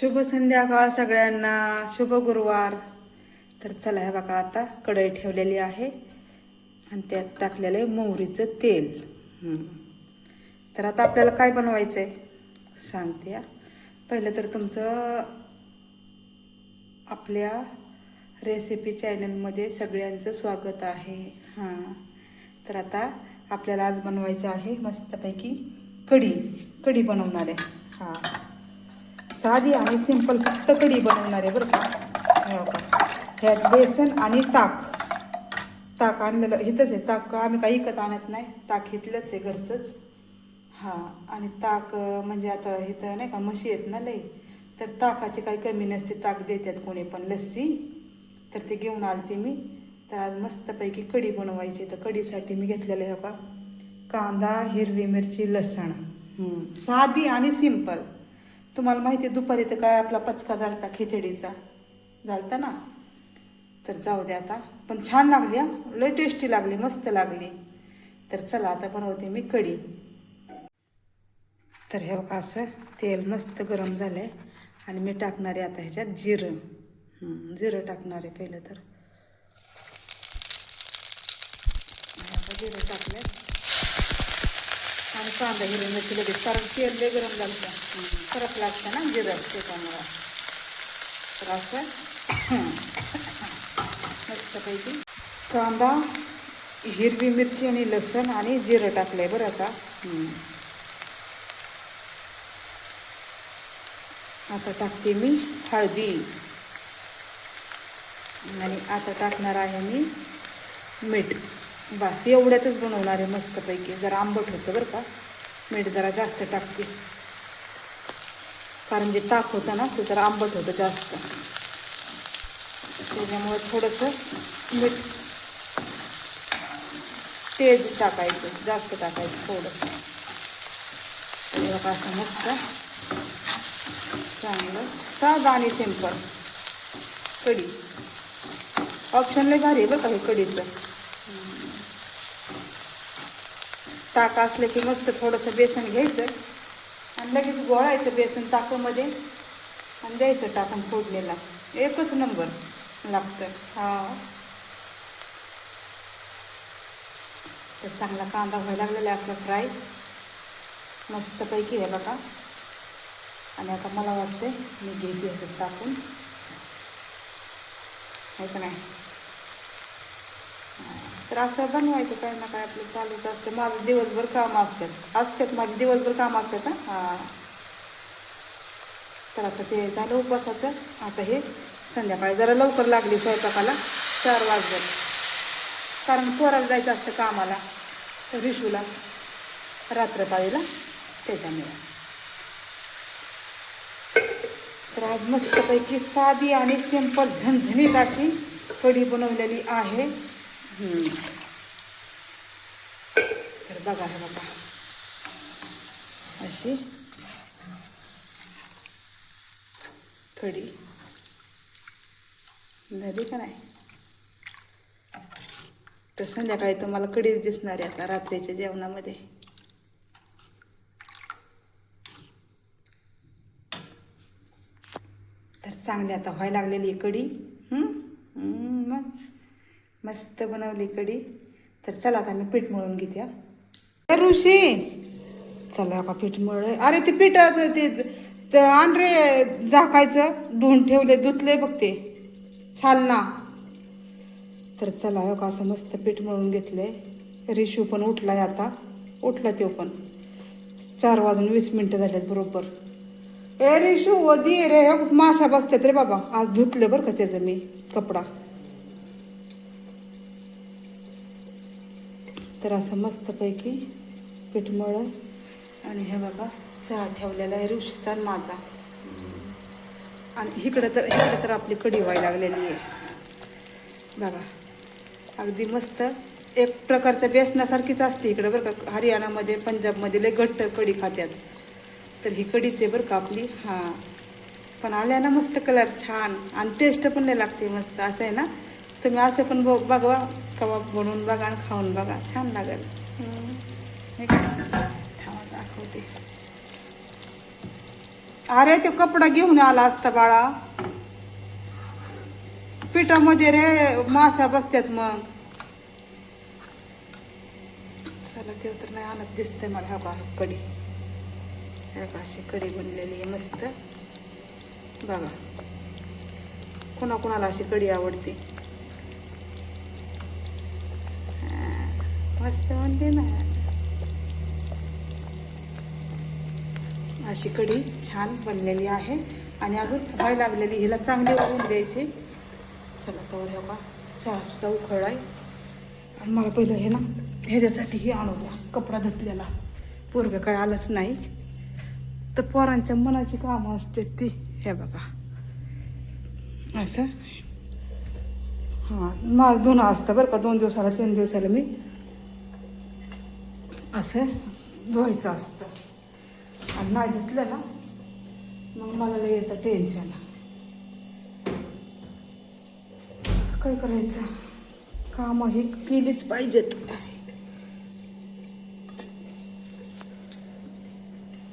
शुभ संध्याकाळ सगळ्यांना. शुभ गुरुवार. तर चला हे बघा आता कढई ठेवलेली आहे. आणि त्यात टाकलेलं आहे मोहरीचं तेल. तर आता आपल्याला काय बनवायचं आहे सांगते या पहिलं तर तुमचं आपल्या रेसिपी चॅनलमध्ये सगळ्यांचं स्वागत आहे. हां. तर आता आपल्याला आज बनवायचं आहे मस्तपैकी कढी. कढी बनवणार आहे. हां. साधी आणि सिंपल फक्त कढी बनवणार आहे बरं का. ह्यात बेसन आणि ताक. ताक आणलेलं इथंच आहे. ताक आम्ही काही विकत आणत नाही. ताक इथलंच आहे घरचंच. हां आणि ताक म्हणजे आता इथं नाही का म्हशी आहेत ना लई. तर ताकाची काही कमी नसते. ताक देतात कोणी पण. लस्सी. तर ते घेऊन आलते मी. तर आज मस्तपैकी कढी बनवायची तर कढीसाठी मी घेतलेलं आहे का कांदा हिरवी मिरची लसण. साधी आणि सिंपल. तुम्हाला माहिती आहे दुपारी तर काय आपला पचका झालता खिचडीचा. झालता ना? तर जाऊ दे आता. पण छान लागली हा. लय टेस्टी लागली मस्त लागली. तर चला आता बनवते मी कढी. तर हे बघा असं तेल मस्त गरम झालं आहे आणि मी टाकणार आहे आता ह्याच्यात जिरं. जिरं टाकणार आहे पहिलं तर. आता जिरं टाकलं आणि कांदा हिरवी मिरची लगेच कारण तेल लय गरम झालं फरक लागतं ना म्हणजे जिरं त्याच्यामुळं. तर असं. मस्तपैकी. कांदा हिरवी मिरची आणि लसण आणि जिरं टाकलं आहे बरं आता. आता टाकते मी हळदी. आणि आता टाकणार आहे मी मीठ. बस एवढ्यातच बनवणार आहे मस्तपैकी. जरा आंबट होतं बरं का. मीठ जरा जास्त टाकते. कारण जे ताक होतं ना ते जरा आंबट होतं जास्त. त्याच्यामुळे थोडंसं मीठ तेज टाकायचं जास्त टाकायचं थोडंसं बघा असं मस्त. चांगलं. साधं आणि सिंपल कढी. ऑप्शनला भारी आहे बरं का हे कढीचं. ताक असलं की मस्त थोडंसं बेसन घ्यायचं. आणि लगेच गोळायचं बेसन ताकामध्ये आणि द्यायचं टाकून फोडणीला. एकच नंबर लागतं. हा. तर चांगला कांदा व्हायला लागलेला आहे आपला फ्राय. मस्तपैकी आहे बघा. आणि आता मला वाटतं मी घेते टाकून. आहे का नाही? तर असं बनवायचं काय ना काय आपलं चालूच असतं. माझं दिवसभर काम असतात. असतात माझे दिवसभर काम असतात हां. तर आता ते झालं उपवासाचं. आता हे संध्याकाळी जरा लवकर लागली स्वयंपाकाला. चार वाजले. कारण पोराला जायचं असतं कामाला. तर रिशूला रात्रपाळीला त्याच्यामुळे. तर आज मस्तपैकी साधी आणि सिंपल झणझणीत अशी कढी बनवलेली आहे. तर बघा हे बघा. अशी. थोडी. झाली का नाही? तर संध्याकाळी तुम्हाला कढीच दिसणार आहे आता रात्रीच्या जेवणामध्ये. तर चांगली आता व्हायला लागलेली आहे कढी. मग. मस्त बनवली कढी. तर चला आता मी पीठ मळून घेते हा. ऋषी! चला का पीठ मळ. अरे ते पिठाचं ते आणरे झाकायचं धुवून ठेवले धुतले बघ ते. छाल ना. तर चला हो का असं मस्त पीठ मळून घेतलंय रिशू पण उठलाय आता. उठला तो पण. चार वाजून वीस मिनटं झाल्यात बरोबर. ए रिशू वदी रे. हो माशा बसतात रे बाबा. आज धुतलं बरं का त्याचं मी कपडा. तर असं मस्तपैकी पीठ आणि हे बघा चहा ठेवलेला आहे ऋषीचा माझा. आणि इकडं तर इकडं तर आपली कढी व्हायला लागलेली आहे. बघा अगदी मस्त. एक प्रकारचं बेसनासारखीच असते इकडं बरं का. हरियाणामध्ये पंजाबमध्ये लय घट्ट कढी खात्यात. तर ही कढीचे आहे बरं का आपली हां. पण आल्या ना मस्त कलर छान. आणि टेस्ट पण नाही लागते मस्त. असं आहे ना? तुम्ही असं पण बघ बघवा. कबाब बनवून बघा आणि खाऊन बघा. छान लागेल. थांबा दाखवते. अरे तो कपडा घेऊन आला असता बाळा. पिठामध्ये रे माशा बसतात मग. चला ते तर नाही आणत दिसते मला हा बा कडी अशी कडी बनलेली आहे मस्त. बघा. कोणाकोणाला अशी कडी आवडते हा, मस्त म्हणते ना. अशी कढी छान बनलेली आहे. आणि अजून व्हायला लागलेली हिला चांगली उघडून द्यायची. चला तर हे बा चहासुद्धा उखळला आहे आणि मला पहिलं हे ना ह्याच्यासाठी हे आणू द्या कपडा धुतलेला. पोरगं काय आलंच नाही. तर पोरांच्या मनाची कामं असते ती. हे बघा. असं? हां माझं धुणं असतं बरं का. दोन दिवसाला तीन दिवसाला मी असं धुवायचं असतं. आणि नाही धुतलं ना मग मला लय येतं टेन्शन काय करायचं? काम हे केलीच पाहिजेत.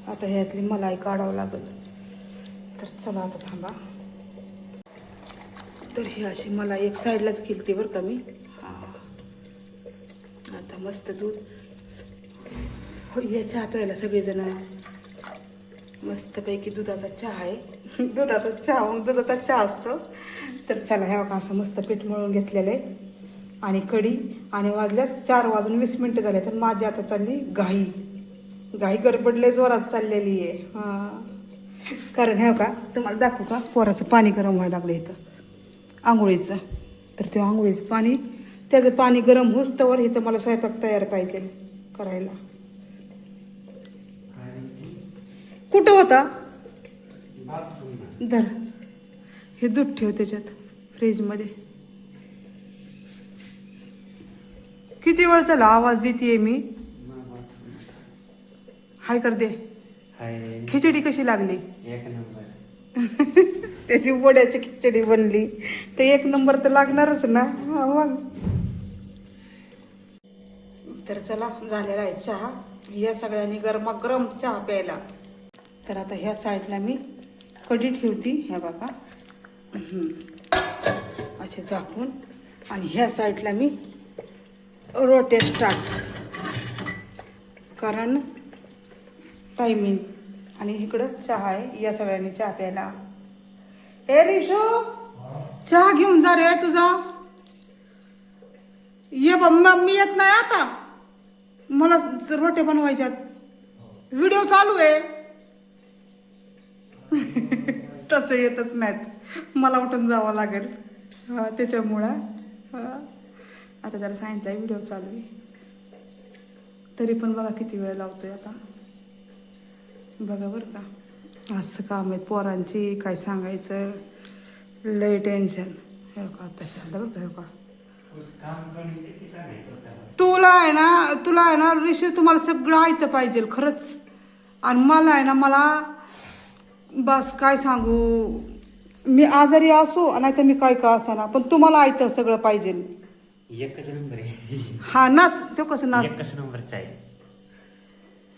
आता ह्यातली मलाई काढावं लागेल. तर चला आता थांबा. तर ही अशी मला एक साईडलाच केली बरं का मी. हां. आता मस्त दूध हो या चहा प्यायला सगळेजण मस्तपैकी दुधाचा चहा आहे. दुधाचा चहा मग दुधाचा चहा असतो. तर चला ह्या बघा असं मस्त पीठ मळून घेतलेलं आहे. आणि कढी आणि वाजल्यास चार वाजून वीस मिनटं झाले तर माझी आता चालली घाई. घाई गडबडले जोरात चाललेली आहे. हां. कारण ह्या का तुम्हाला दाखवू का? पोराचं पाणी गरम व्हायला लागलं इथं. आंघोळीचं. तर ते आंघोळीचं पाणी त्याचं पाणी गरम होस्तवर इथं मला स्वयंपाक तयार पाहिजे करायला. कुठं होता? धर. हे दूध ठेव त्याच्यात फ्रीजमध्ये. किती वेळ झाला आवाज देते मी? हाय कर दे. हाय. खिचडी कशी लागली? एक नंबर. त्याची वड्याची खिचडी बनली. तर एक नंबर तर लागणारच ना. हा मग. तर चला झालेला आहे चहा. या सगळ्यांनी गरमागरम चहा प्यायला. तर आता ह्या साईडला मी कढी ठेवती ह्या बाबा. असे झाकून. आणि ह्या साईडला मी रोटे स्टार्ट कारण टायमिंग आणि इकडं चहा आहे या सगळ्यांनी चहा प्यायला. ए रिशू चहा घेऊन जा रे तुझा. ये बा मी येत नाही आता. मला रोटे बनवायच्यात. व्हिडिओ चालू आहे. तसं येतच नाहीत. मला उठून जावं लागेल. त्याच्यामुळं आता जरा सांगितलं व्हिडिओ चालू आहे. तरी पण बघा किती वेळ लावतोय आता. बघा बरं का. असं काम आहेत पोरांची काय सांगायचं. लय टेन्शन हे का तशा बरं का हे का तुला आहे ना तुला आहे ना ऋषी तुम्हाला सगळं ऐकतं पाहिजे खरंच. आणि मला आहे ना मला बस काय सांगू? मी आजारी असो नाही तर मी काय का ना. पण तुम्हाला ऐकतं सगळं पाहिजे. एकच नंबर आहे. हा नाच. तो कसं नाच? एकच नंबरचा आहे.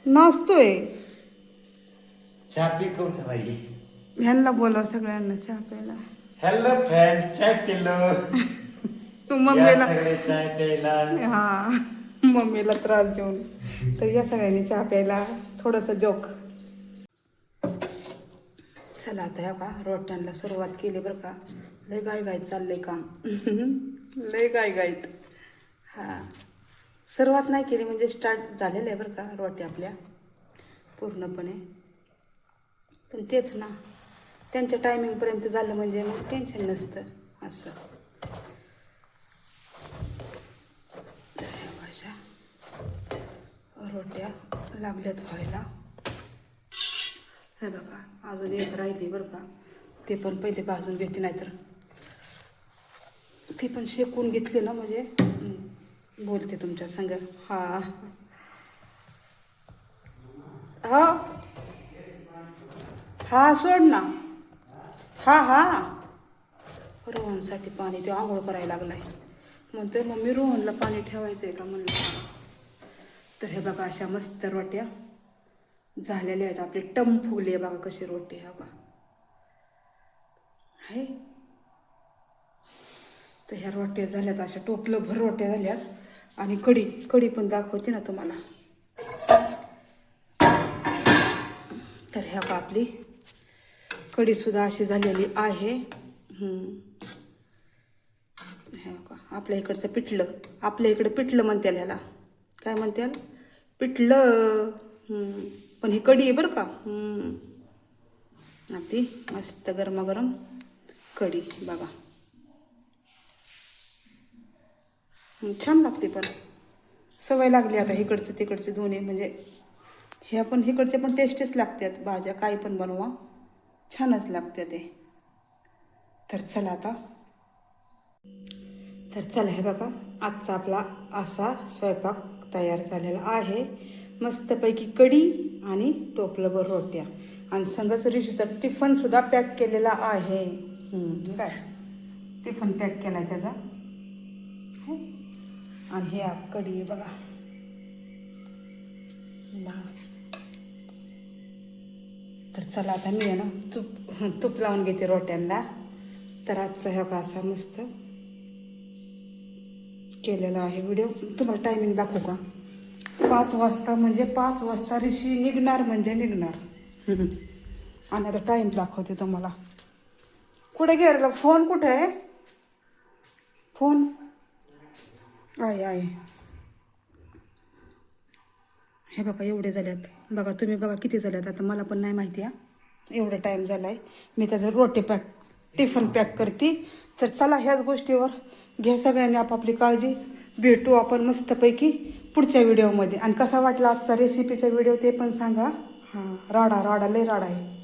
नाचतोय. चहा पी कौसा बाई ह्यांना बोलाव सगळ्यांना चहा प्यायला. हॅलो फ्रेंड चाय पिलो. तू मम्मीला सगळे चाय प्यायला. हा मम्मीला त्रास देऊन. तर या सगळ्यांनी चहा प्यायला. थोडंसं जोक. चला आता ह्या का रोट्यांना सुरुवात केली बरं का. लय गाय गायत चाललंय काम. लय गाय गायत हां. सुरुवात नाही केली म्हणजे स्टार्ट झालेलं आहे बरं का रोट्या आपल्या. पूर्णपणे. पण तेच ना त्यांच्या टायमिंगपर्यंत झालं म्हणजे मग टेन्शन नसतं असं. रोट्या लागल्यात व्हायला. हे बघा अजून एक राहिली बरं का. ते पण पहिले भाजून घेते नाहीतर. ते पण शेकून घेतले ना म्हणजे. बोलते तुमच्या संग. हा. हा. हा सोड ना. हा हा. रोहनसाठी पाणी ते आंघोळ करायला लागलाय. म्हणतोय मम्मी रोहनला पाणी ठेवायचं आहे का? म्हणलं. तर हे बघा अशा मस्त रोट्या. झालेले आहेत आपले. टम फुगले बघा कशी रोटी हा का आहे. तर ह्या रोट्या झाल्यात अशा टोपलं भर रोट्या झाल्यात. आणि कढी कढी पण दाखवते ना तुम्हाला. तर ह्या का आपली. कढीसुद्धा अशी झालेली आहे. ह्या का आपल्या इकडचं पिठलं. आपल्या इकडं पिठलं म्हणते ह्याला. काय म्हणते पिठलं. पण ही कढी आहे बरं का. हम्म. अगदी मस्त गरमागरम कढी बघा. छान लागते पण. सवय लागली आता इकडचं तिकडचे दोन्ही म्हणजे हे आपण इकडचे पण टेस्टीच लागतात. भाज्या काही पण बनवा छानच लागते ते. तर चला आता. तर चला हे बघा आजचा आपला असा स्वयंपाक तयार झालेला आहे. मस्तपैकी कढी आणि टोपलंभर रोट्या. आणि संगच रिशूचा टिफनसुद्धा पॅक केलेला आहे. काय? टिफन पॅक केला आहे त्याचा आणि हे आप कढी आहे बघा. बघा तर चला आता मी आहे ना तूप तूप लावून घेते रोट्यांना. तर आजचा ह्या का असा मस्त केलेला आहे व्हिडिओ. तुम्हाला टायमिंग दाखवू का? पाच वाजता म्हणजे पाच वाजता ऋषी निघणार म्हणजे निघणार. आणि आता टाईम दाखवते तुम्हाला. कुठे गेलेला? फोन कुठे आहे? फोन? आहे आहे हे बघा एवढे झाल्यात. बघा तुम्ही बघा किती झाल्यात. आता मला पण नाही माहिती आहे एवढा टाईम झाला आहे मी त्याचं रोटी पॅक टिफन पॅक करते तर चला ह्याच गोष्टीवर. घ्या सगळ्यांनी आपापली काळजी. भेटू आपण मस्तपैकी. पुढच्या व्हिडिओमध्ये आणि कसा वाटला आजचा रेसिपीचा व्हिडिओ ते पण सांगा. हां राडा राडा लय राडा आहे.